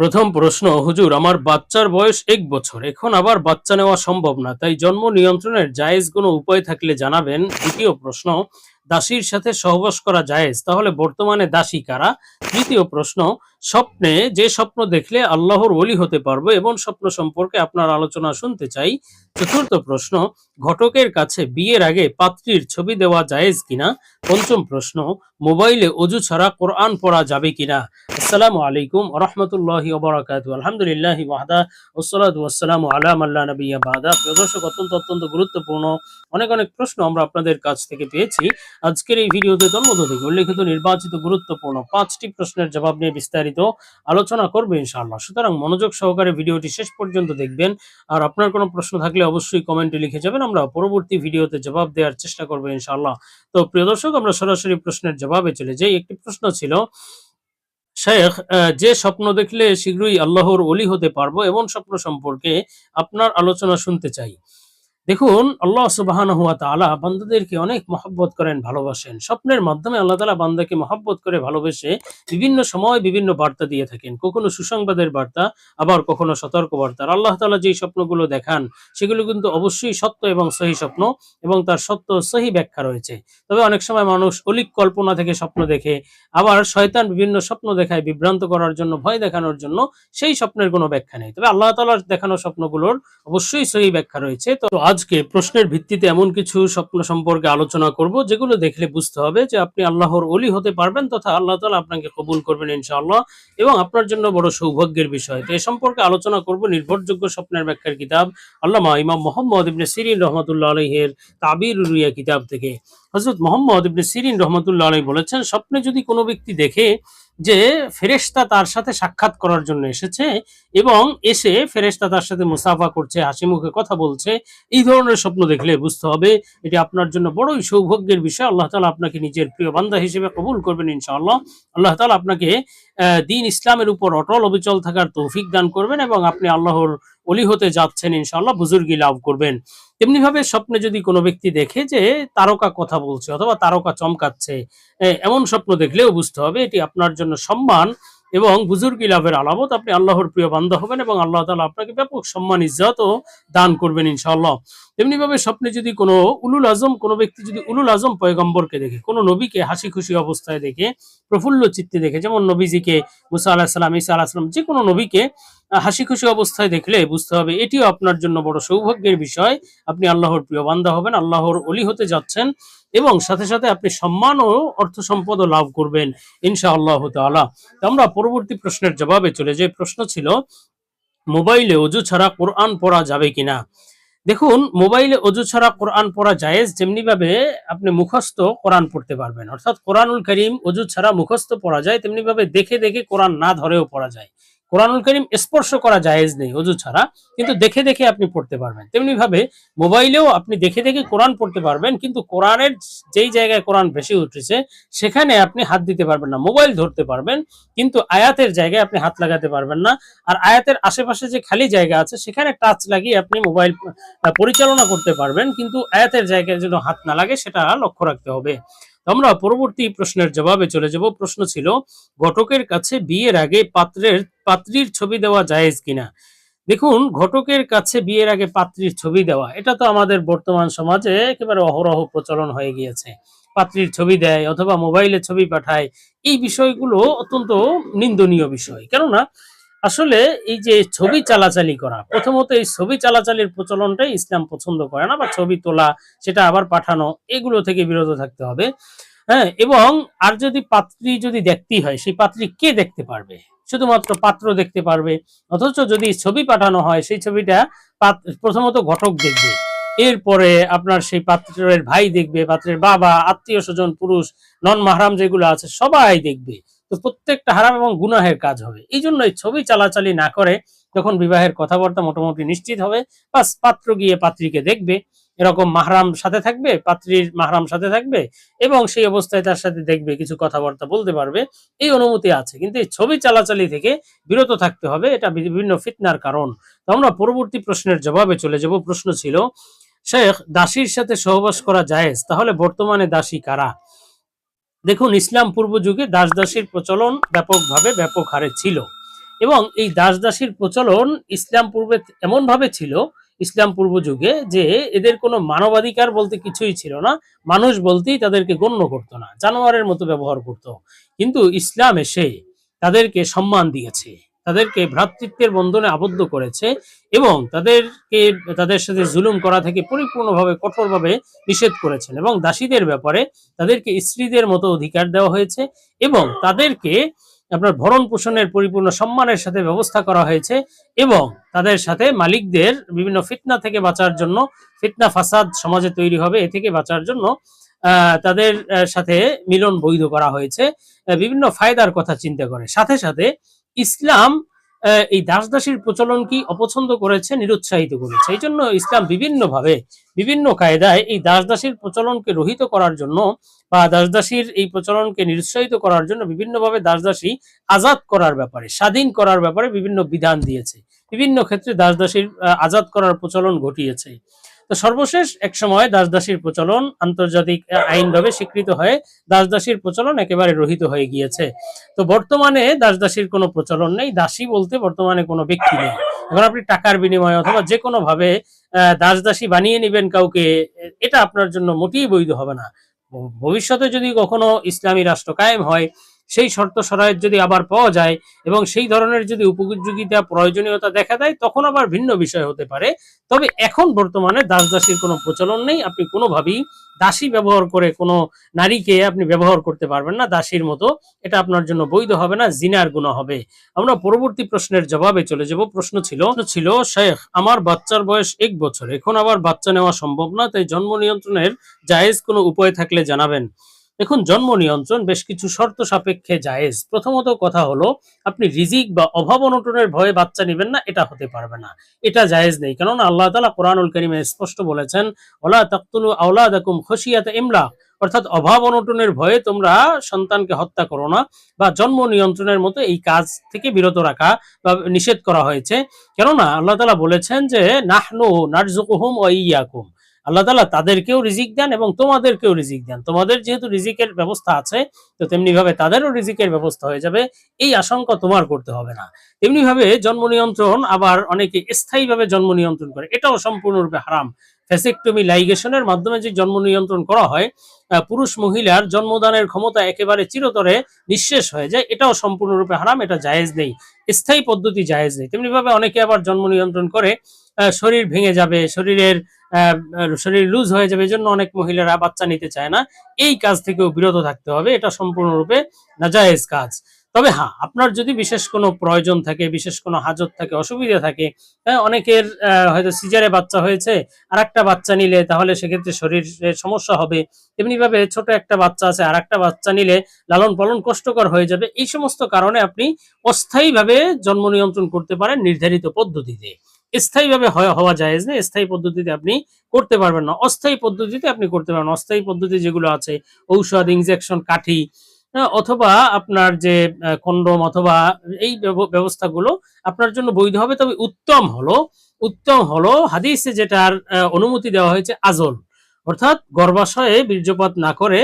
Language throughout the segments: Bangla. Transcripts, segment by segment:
প্রথম প্রশ্ন, হুজুর, আমার বাচ্চার বয়স এক বছর। এখন আবার বাচ্চা নেওয়া সম্ভব না, তাই জন্ম নিয়ন্ত্রণের জায়েজ কোনো উপায় থাকলে জানাবেন। দ্বিতীয় প্রশ্ন, দাসীর সাথে সহবাস করা জায়েজ, তাহলে বর্তমানে দাসী কারা? তৃতীয় প্রশ্ন স্বপ্নে যে স্বপ্ন দেখলে আল্লাহর ওলি হতে পারব এমন স্বপ্ন সম্পর্কে আপনার আলোচনা শুনতে চাই। চতুর্থ প্রশ্ন, ঘটকের কাছে বিয়ের আগে পাত্রীর ছবি দেওয়া জায়েজ কিনা? পঞ্চম প্রশ্ন, মোবাইলে অজু ছাড়া কোরআন পড়া যাবে কিনা? আসসালামু আলাইকুম রহমতুল্লাহ ওবরাকাত আলহামদুলিল্লাহ ওসলাত ওয়াসালামু আলা মাল্লা নবিয়া বাদা। প্রিয় দর্শক, অত্যন্ত অত্যন্ত গুরুত্বপূর্ণ, অনেক অনেক প্রশ্ন আমরা আপনাদের কাছ থেকে পেয়েছি। আজকের এই ভিডিওতে তন্মধ্য থেকে উল্লেখিত নির্বাচিত গুরুত্বপূর্ণ পাঁচটি প্রশ্নের জবাব নিয়ে বিস্তারিত আলোচনা করবে ইনশাআল্লাহ। সুতরাং মনোযোগ সহকারে ভিডিওটি শেষ পর্যন্ত দেখবেন। আর আপনার কোনো প্রশ্ন থাকলে অবশ্যই কমেন্টে লিখে যাবেন। আমরা পরবর্তী ভিডিওতে জবাব দেওয়ার চেষ্টা করব ইনশাআল্লাহ। তো প্রিয় দর্শক, আমরা সরাসরি প্রশ্নের জবাবে চলে যাই। একটি প্রশ্ন ছিল, শেখ যে স্বপ্ন দেখলে শীঘ্রই আল্লাহর অলি হতে পারব, এমন স্বপ্ন সম্পর্কে আপনার আলোচনা শুনতে চাই। দেখুন, আল্লাহ সুবাহান হুয়া তালা বান্দাদেরকে অনেক মহব্বত করেন, ভালোবাসেন। স্বপ্নের মাধ্যমে আল্লাহ তালা বান্দাকে মহব্বত করে ভালোবেসে বিভিন্ন সময় বিভিন্ন বার্তা দিয়ে থাকেন। কখনো সুসংবাদের বার্তা, আবার কখনো সতর্ক বার্তা আল্লাহ তালা যেই স্বপ্নগুলো দেখান, সেগুলো কিন্তু অবশ্যই সত্য এবং সহি স্বপ্ন এবং তার সত্য সহি ব্যাখ্যা রয়েছে। তবে অনেক সময় মানুষ অলিক কল্পনা থেকে স্বপ্ন দেখে, আবার শয়তান বিভিন্ন স্বপ্ন দেখায় বিভ্রান্ত করার জন্য, ভয় দেখানোর জন্য সেই স্বপ্নের কোনো ব্যাখ্যা নেই। তবে আল্লাহ তালার দেখানো স্বপ্নগুলোর অবশ্যই সহি ব্যাখ্যা রয়েছে। তো আজকে প্রশ্নের ভিত্তিতে এমন কিছু স্বপ্ন সম্পর্কে আলোচনা করব, যেগুলো দেখলে বুঝতে হবে যে আপনি আল্লাহর অলি হতে পারবেন তথা আল্লাহ তালা আপনাকে কবুল করবেন ইনশাআল্লাহ এবং আপনার জন্য বড় সৌভাগ্যের বিষয়। তো এ সম্পর্কে আলোচনা করব নির্ভরযোগ্য স্বপ্নের ব্যাখ্যার কিতাব আল্লামা ইমাম মোহাম্মদ ইবনে সিরিন রহমতুল্লাহ আলহের তাবির রুইয়া কিতাব থেকে। হজরত মোহাম্মদ ইবনে সিরিন রহমতুল্লাহ আলাই বলেছেন, স্বপ্নে যদি কোনো ব্যক্তি দেখে যে ফেরেশতা তার সাথে সাক্ষাৎ করার জন্য এসেছে এবং এসে ফেরেশতা তার সাথে মুসাফা করছে, হাসি মুখে কথা বলছে, এই ধরনের স্বপ্ন দেখলে বুঝতে হবে এটি আপনার জন্য বড়ই সৌভাগ্যের বিষয়। আল্লাহ তালা আপনাকে নিজের প্রিয় বান্দা হিসেবে কবুল করবেন ইনশাআল্লাহ। আল্লাহ তালা আপনাকে দিন ইসলামের উপর অটল অবিচল থাকার তৌফিক দান করবেন এবং আপনি আল্লাহর অলি হতে যাচ্ছেন, ইনশাআল্লাহ বুজুর্গি লাভ করবেন। তেমনি ভাবে স্বপ্নে যদি কোনো ব্যক্তি দেখে যে তারকা কথা বলছে অথবা তারকা চমকাচ্ছে এমন স্বপ্ন দেখলেও বুঝতে হবে এটি আপনার জন্য সম্মান এবং বুজুর্গি লাভের আলামত। আপনি আল্লাহর প্রিয় বান্ধব হবেন এবং আল্লাহ তালা আপনাকে ব্যাপক সম্মান, ইজ্জতও দান করবেন, ইনশাআল্লাহ। তেমনি ভাবে স্বপ্নে যদি কোনো উলুল আজম, কোনো ব্যক্তি যদি উলুল আজম পয়গম্বরকে দেখে, কোনো নবীকে হাসি খুশি অবস্থায় দেখে, প্রফুল্ল চিত্তে দেখে, যেমন নবীজিকে মুসা আলাহ সাল্লাম ইসা আলাহ সাল্লাম যে কোনো নবীকে হাসি খুশি অবস্থায় দেখলে বুঝতে হবে এটিও আপনার জন্য বড় সৌভাগ্যের বিষয়। আপনি আল্লাহর প্রিয় বান্দা হবেন, আল্লাহর অলি হতে যাচ্ছেন এবং সাথে সাথে আপনি সম্মান ও অর্থ সম্পদও লাভ করবেন ইনশা আল্লাহ তাআলা। তো আমরা পরবর্তী প্রশ্নের জবাবে চলে যাই। প্রশ্ন ছিল, মোবাইলে অজু ছাড়া কোরআন পড়া যাবে কিনা? দেখুন, মোবাইলে অজু ছাড়া কোরআন পড়া জায়েজ যেমনি ভাবে আপনি মুখস্থ কোরআন পড়তে পারবেন। অর্থাৎ কোরআনুল করিম অজু ছাড়া মুখস্থ পড়া যায় তেমনি ভাবে দেখে দেখে কোরআন না ধরেও পড়া যায়। কোরআনুল করিম স্পর্শ করা জায়েজ নেই অজু ছাড়া। কিন্তু দেখে দেখে আপনি পড়তে পারবেন। তেমনি ভাবে মোবাইলেও আপনি দেখে দেখে কোরআন পড়তে পারবেন, কিন্তু কোরআনের যেই জায়গায় কোরআন বেশি উঠেছে, সেখানে আপনি হাত দিতে পারবেন না। মোবাইল ধরতে পারবেন, কিন্তু আয়াতের জায়গায় আপনি হাত লাগাতে পারবেন না। আর আয়াতের আশেপাশে যে খালি জায়গা আছে, সেখানে টাচ লাগিয়ে আপনি মোবাইল পরিচালনা করতে পারবেন, কিন্তু আয়াতের জায়গায় যেন হাত না লাগে, সেটা লক্ষ্য রাখতে হবে। আমরা পরবর্তী প্রশ্নের জবাবে চলে যাব। প্রশ্ন ছিল, ঘটকের কাছে বিয়ের আগে পাত্রের, পাত্রীর ছবি দেওয়া জায়েজ কিনা? দেখুন, ঘটকের কাছে বিয়ের আগে পাত্রীর ছবি দেওয়া, এটা তো আমাদের বর্তমান সমাজে একেবারে অহরহ প্রচলন হয়ে গিয়েছে। পাত্রীর ছবি দেয় অথবা মোবাইলে ছবি পাঠায়, এই বিষয়গুলো অত্যন্ত নিন্দনীয় বিষয়। কেননা আসলে এই যে ছবি চালাচালি করা, প্রথমত এই ছবি চালাচালির প্রচলনটাই ইসলাম পছন্দ করে না বা ছবি তোলা, সেটা আবার পাঠানো, এগুলো থেকে বিরত থাকতে হবে। হ্যাঁ এবং আর যদি পাত্রী যদি দেখতেই হয়, সেই পাত্রী কে দেখতে পারবে? শুধুমাত্র পাত্র দেখতে পারবে, অথচ যদি ছবি পাঠানো হয়, সেই ছবিটা প্রথমত ঘটক দেখবে, এরপরে আপনার সেই পাত্রের ভাই দেখবে, পাত্রের বাবা, আত্মীয় স্বজন, পুরুষ নন মাহারাম যেগুলো আছে, সবাই দেখবে। তো প্রত্যেকটা হারাম এবং গুনাহের কাজ হবে। এই জন্য এই ছবি চালাচালি না করে যখন বিবাহের কথাবার্তা মোটামুটি নিশ্চিত হবে, বাস পাত্র গিয়ে পাত্রীকে দেখবে, এরকম মাহরাম সাথে থাকবে, পাত্রীর মাহরাম সাথে থাকবে এবং সেই অবস্থায় তার সাথে দেখবে, কিছু কথাবার্তা বলতে পারবে, এই অনুমতি আছে। কিন্তু এই ছবি চালাচালি থেকে বিরত থাকতে হবে, এটা বিভিন্ন ফিতনার কারণ। তো আমরা পরবর্তী প্রশ্নের জবাবে চলে যাব। প্রশ্ন ছিল, শেখ, দাসীর সাথে সহবাস করা জায়েজ? তাহলে বর্তমানে দাসী কারা? দেখুন, ইসলাম পূর্ব যুগে দাস দাসীর প্রচলন ব্যাপকভাবে ব্যাপক হারে ছিল এবং এই দাসদাসীর প্রচলন ইসলাম পূর্বে এমন ভাবে ছিল, ইসলাম পূর্ব যুগে যে এদের কোনো মানবাধিকার বলতে কিছুই ছিল না, মানুষ বলতেই তাদেরকে গণ্য করতো না, জানোয়ারের মতো ব্যবহার করত। কিন্তু ইসলাম এসে তাদেরকে সম্মান দিয়েছে। তাদেরকে ভ্রাতৃত্বের বন্ধনে আবদ্ধ করেছে এবং তাদেরকে, তাদের সাথে জুলুম করা থেকে পরিপূর্ণভাবে কঠোরভাবে নিষেধ করেছেন এবং দাসীদের ব্যাপারে তাদেরকে স্ত্রীদের মতো অধিকার দেওয়া হয়েছে এবং তাদেরকে আপনার ভরণ পোষণের পরিপূর্ণ সম্মানের সাথে ব্যবস্থা করা হয়েছে এবং তাদের সাথে মালিকদের বিভিন্ন ফিতনা থেকে বাঁচার জন্য, ফিতনা ফাসাদ সমাজে তৈরি হবে এ থেকে বাঁচার জন্য তাদের সাথে মিলন বৈধ করা হয়েছে। বিভিন্ন ফায়দার কথা চিন্তা করে। সাথে সাথে ইসলাম এই দাস দাসীর প্রচলন কি অপছন্দ করেছে, নিরুৎসাহিত করেছে? এই জন্য ইসলাম বিভিন্নভাবে, বিভিন্ন কায়দায় এই দাস দাসীর প্রচলনকে রহিত করার জন্য বা দাস দাসীর এই প্রচলনকে নিরুৎসাহিত করার জন্য বিভিন্নভাবে দাস দাসী আজাদ করার ব্যাপারে, স্বাধীন করার ব্যাপারে বিভিন্ন বিধান দিয়েছে। বিভিন্ন ক্ষেত্রে দাস দাসীর আজাদ করার প্রচলন ঘটিয়েছে। তো সর্বশেষ এক সময় দাসদাসীর প্রচলন আন্তর্জাতিক আইনভাবে স্বীকৃত হয়ে দাসদাসীর প্রচলন একেবারে রহিত হয়ে গিয়েছে। তো বর্তমানে দাসদাসীর কোনো প্রচলন নেই দাসী বলতে বর্তমানে কোনো ব্যক্তি নেই। এখন আপনি টাকার বিনিময়ে অথবা যে কোনো ভাবে আহ, দাস বানিয়ে নেবেন কাউকে এটা আপনার জন্য মোটেই বৈধ হবে না। ভবিষ্যতে যদি কখনো ইসলামী রাষ্ট্র কায়েম হয় সেই শর্ত সরায়েত যদি আবার পাওয়া যায় এবং সেই ধরনের যদি উপযোগিতা, প্রয়োজনীয়তা দেখা দেয়, তখন আবার ভিন্ন বিষয় হতে পারে। তবে এখন বর্তমানে দাস দাসীর কোনো প্রচলন নেই। আপনি কোনোভাবেই দাসী ব্যবহার করে কোনো নারীকে আপনি ব্যবহার করতে পারবেন না, দাসীর মতো। এটা আপনার জন্য বৈধ হবে না, জিনার গুণা হবে। আমরা পরবর্তী প্রশ্নের জবাবে চলে যাব। প্রশ্ন ছিল ছিল, শেখ, আমার বাচ্চার বয়স এক বছর। এখন আবার বাচ্চা নেওয়া সম্ভব না, তাই জন্ম নিয়ন্ত্রণের জায়েজ কোনো উপায় থাকলে জানাবেন। এখন জন্ম নিয়ন্ত্রণ বেশ কিছু শর্ত সাপেক্ষে জায়েজ। প্রথমত কথা হলো, আপনি রিজিক বা অভাব অনটনের ভয়ে বাচ্চা নেবেন না, এটা হতে পারবে না। এটা জায়েজ নেই। কেননা আল্লাহ তালা কোরআনুল করিমে স্পষ্ট বলেছেন, ওলা তাকতুলু আওলাদাকুম খসিয়াত ইমলা অর্থাৎ অভাব অনটনের ভয়ে তোমরা সন্তানকে হত্যা করো না বা জন্ম নিয়ন্ত্রণের মতো এই কাজ থেকে বিরত রাখা বা নিষেধ করা হয়েছে। কেননা আল্লাহ তালা বলেছেন যে, নাহনু নারজুকুহুম ও ইয়াকুম আল্লাহ তালা তাদেরকেও রিজিক দেন এবং তোমাদেরকেও রিজিক দেন। তোমাদের যেহেতু রিজিকের ব্যবস্থা আছে, তো তেমনি ভাবে তাদেরও রিজিকের ব্যবস্থা হয়ে যাবে। এই আশঙ্কা তোমার করতে হবে না। তেমনি ভাবে জন্ম নিয়ন্ত্রণ আবার অনেকে স্থায়ীভাবে জন্ম নিয়ন্ত্রণ করে, এটাও সম্পূর্ণরূপে হারাম। ফেসেক্টমি লাইগেশনের মাধ্যমে যে জন্ম নিয়ন্ত্রণ করা হয় পুরুষ মহিলার জন্মদানের ক্ষমতা একেবারে চিরতরে নিঃশেষ হয়ে যায়। এটাও সম্পূর্ণরূপে হারাম, এটা জায়েজ নেই। স্থায়ী পদ্ধতি জায়েজ নেই। তেমনি ভাবে অনেকে আবার জন্ম নিয়ন্ত্রণ করে শরীর ভেঙে যাবে, শরীরের শরীর লুজ হয়ে যাবে, এজন্য অনেক মহিলারা বাচ্চা নিতে চায় না। এই কাজ থেকেও বিরত থাকতে হবে, এটা সম্পূর্ণরূপে নাজায়েজ কাজ। তবে হ্যাঁ আপনার যদি বিশেষ কোনো প্রয়োজন থাকে, বিশেষ কোনো হাজত থাকে, অসুবিধা থাকে হ্যাঁ অনেকের হয়তো সিজারে বাচ্চা হয়েছে আর একটা বাচ্চা নিলে তাহলে সেক্ষেত্রে শরীরের সমস্যা হবে। তেমনি ভাবে ছোট একটা বাচ্চা আছে আর একটা বাচ্চা নিলে লালন পালন কষ্টকর হয়ে যাবে। এই সমস্ত কারণে আপনি অস্থায়ীভাবে জন্ম নিয়ন্ত্রণ করতে পারেন নির্ধারিত পদ্ধতিতে। স্থায়ীভাবে হওয়া যায় না, স্থায়ী পদ্ধতিতে আপনি করতে পারবেন না। অস্থায়ী পদ্ধতিতে আপনি করতে পারবেন অস্থায়ী পদ্ধতি যেগুলো আছে, ঔষধ, ইনজেকশন, কাঠি অথবা আপনার যে কন্ডম অথবা এই ব্যবস্থাগুলো আপনার জন্য বৈধ হবে। তবে উত্তম হলো উত্তম হলো হাদিসে যেটার অনুমতি দেওয়া হয়েছে আজল। অর্থাৎ গর্ভাশয়ে বীর্যপাত না করে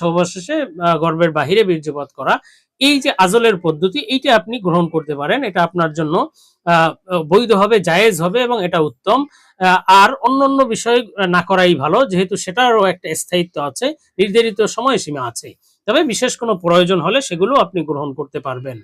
সর্বশেষে গর্ভের বাহিরে বীর্যপাত করা, এই যে আজলের পদ্ধতি, এইটা আপনি গ্রহণ করতে পারেন। এটা আপনার জন্য বৈধ হবে, জায়েজ হবে এবং এটা উত্তম। আর অন্য বিষয় না করাই ভালো, যেহেতু সেটারও একটা স্থায়িত্ব আছে, নির্ধারিত সময়সীমা আছে। তবে বিশেষ কোনো প্রয়োজন হলে সেগুলো আপনি গ্রহণ করতে পারবেন।